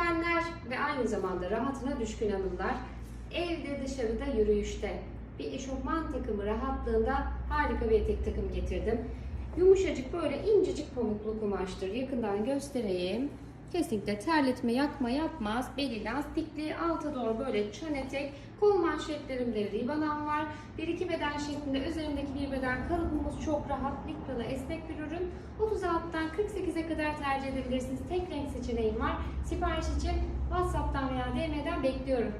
sevenler ve aynı zamanda rahatına düşkün hanımlar evde dışarıda yürüyüşte bir eşofman takımı rahatlığında harika bir etek takım getirdim. Yumuşacık böyle incecik pamuklu kumaştır. Yakından göstereyim. Kesinlikle terletme, yakma yapmaz. Beli lastikli, alta doğru böyle çan etek, kol manşetlerimde ribanam var. Bir iki beden şeklinde üzerindeki bir beden kalıbımız çok rahat, likralı, esnek bir ürün. 36'dan 48'e kadar tercih edebilirsiniz. Tek renk seçeneğim var. Sipariş için WhatsApp'tan veya DM'den bekliyorum.